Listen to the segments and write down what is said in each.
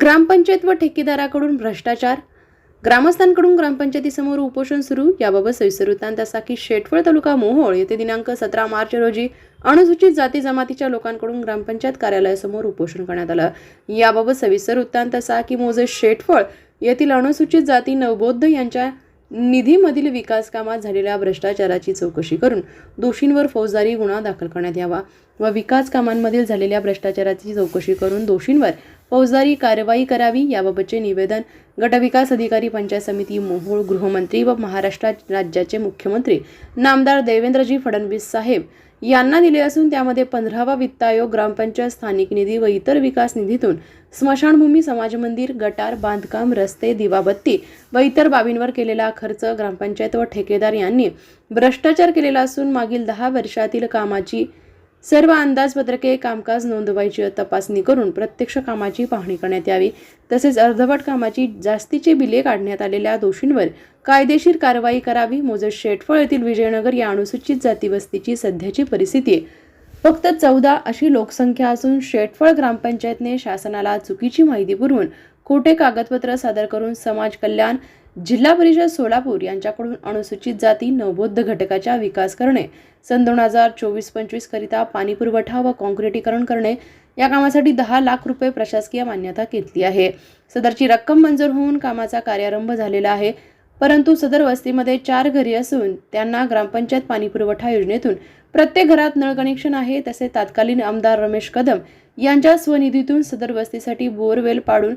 ग्रामपंचायत व ठेकेदाराकडून भ्रष्टाचार. ग्रामस्थांकडून ग्रामपंचायतीसमोर उपोषण सुरू. याबाबत सविस्तर वृत्तांत असा की शेटफळ तालुका मोहोळ येथे दिनांक सतरा मार्च रोजी अनुसूचित जाती जमातीच्या लोकांकडून ग्रामपंचायत कार्यालयासमोर उपोषण करण्यात आलं. याबाबत सविस्तर वृत्तांत असा की मोजे शेटफळ येथील अनुसूचित जाती नवबौद्ध यांच्या निधीमधील विकास कामात झालेल्या भ्रष्टाचाराची चौकशी करून दोषींवर फौजदारी गुन्हा दाखल करण्यात यावा व विकास कामांमधील झालेल्या भ्रष्टाचाराची चौकशी करून दोषींवर फौजदारी कारवाई करावी याबाबतचे निवेदन गटविकास अधिकारी पंचायत समिती मोहोळ गृहमंत्री व महाराष्ट्र राज्याचे मुख्यमंत्री नामदार देवेंद्रजी फडणवीस साहेब यांना दिले असून त्यामध्ये पंधरावा वित्त आयोग ग्रामपंचायत स्थानिक निधी व इतर विकास निधीतून स्मशानभूमी समाज मंदिर गटार बांधकाम रस्ते दिवाबत्ती व इतर बाबींवर केलेला खर्च ग्रामपंचायत व ठेकेदार यांनी भ्रष्टाचार केलेला असून मागील दहा वर्षातील कामाची सर्व अंदाजपत्रके कामकाज नोंदवायची तपासणी करून प्रत्यक्ष कामाची पाहणी करण्यात यावी. तसेच अर्धवट कामाची जास्तीची बिले काढण्यात आलेल्या दोषींवर कायदेशीर कारवाई करावी. मोजत शेटफळ येथील विजयनगर या अनुसूचित जाती वस्तीची सध्याची परिस्थिती फक्त चौदा अशी लोकसंख्या असून शेटफळ ग्रामपंचायतने शासनाला चुकीची माहिती पुरवून खोटे कागदपत्र सादर करून समाज कल्याण जिल्हा परिषद सोलापूर यांच्याकडून अनुसूचित जाती नवबोद्ध घटकाचा विकास करणे सन दोन हजार चोवीस पंचवीस करिता पाणी पुरवठा व काँक्रिटीकरण करणे या कामासाठी दहा लाख रुपये प्रशासकीय मान्यता घेतली आहे. सदरची रक्कम मंजूर होऊन कामाचा कार्यारंभ झालेला आहे. परंतु सदर वस्तीमध्ये चार घरी असून त्यांना ग्रामपंचायत पाणी पुरवठा योजनेतून प्रत्येक घरात नळ कनेक्शन आहे तसे तात्कालीन आमदार रमेश कदम यांच्या स्वनिधीतून सदर वस्तीसाठी बोरवेल पाडून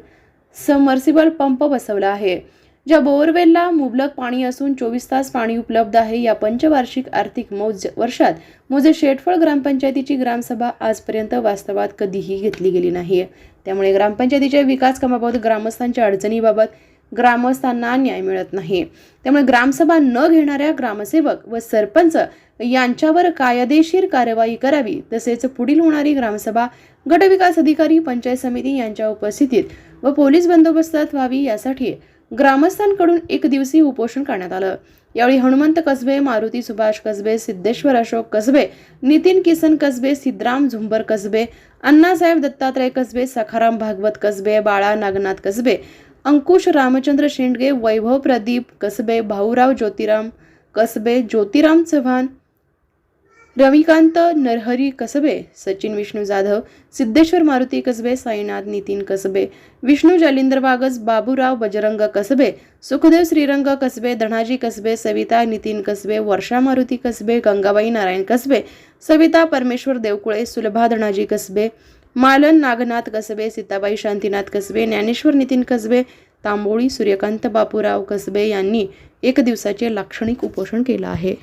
समर्सिबल पंप बसवला आहे. ज्या बोअरवेलला मुबलक पाणी असून चोवीस तास पाणी उपलब्ध आहे या पंचवार्षिक आर्थिक मोज वर्षात मोजे शेटफळ ग्रामपंचायतीची ग्रामसभा आजपर्यंत वास्तवात कधीही घेतली गेली नाही त्यामुळे ग्रामपंचायतीच्या विकास कामाबाबत ग्रामस्थांच्या अडचणीबाबत ग्रामस्थांना न्याय मिळत नाही. त्यामुळे ग्रामसभा न घेणाऱ्या ग्रामसेवक व सरपंच यांच्यावर कायदेशीर कारवाई करावी तसेच पुढील होणारी ग्रामसभा गटविकास अधिकारी पंचायत समिती यांच्या उपस्थितीत व पोलीस बंदोबस्तात व्हावी यासाठी ग्रामस्थांकडून एक दिवसीय उपोषण करण्यात आलं. यावेळी हनुमंत कसबे मारुती सुभाष कसबे सिद्धेश्वर अशोक कसबे नितीन किसन कसबे सिद्धराम झुंबर कसबे अण्णासाहेब दत्तात्रय कसबे सखाराम भागवत कसबे बाळा नागनाथ कसबे अंकुश रामचंद्र शेंडगे वैभव प्रदीप कसबे भाऊराव ज्योतिराम कसबे ज्योतिराम चव्हाण रविकांत नरहरी कसबे सचिन विष्णू जाधव सिद्धेश्वर मारुती कसबे साईनाथ नितीन कसबे विष्णू जालिंदर बागस बाबूराव बजरंग कसबे सुखदेव श्रीरंग कसबे धनाजी कसबे सविता नितीन कसबे वर्षा मारुती कसबे गंगाबाई नारायण कसबे सविता परमेश्वर देवकुळे सुलभा धनाजी कसबे मालन नागनाथ कसबे सीताबाई शांतीनाथ कसबे ज्ञानेश्वर नितीन कसबे तांबोळी सूर्यकांत बापूराव कसबे यांनी एक दिवसाचे लाक्षणिक उपोषण केलं आहे.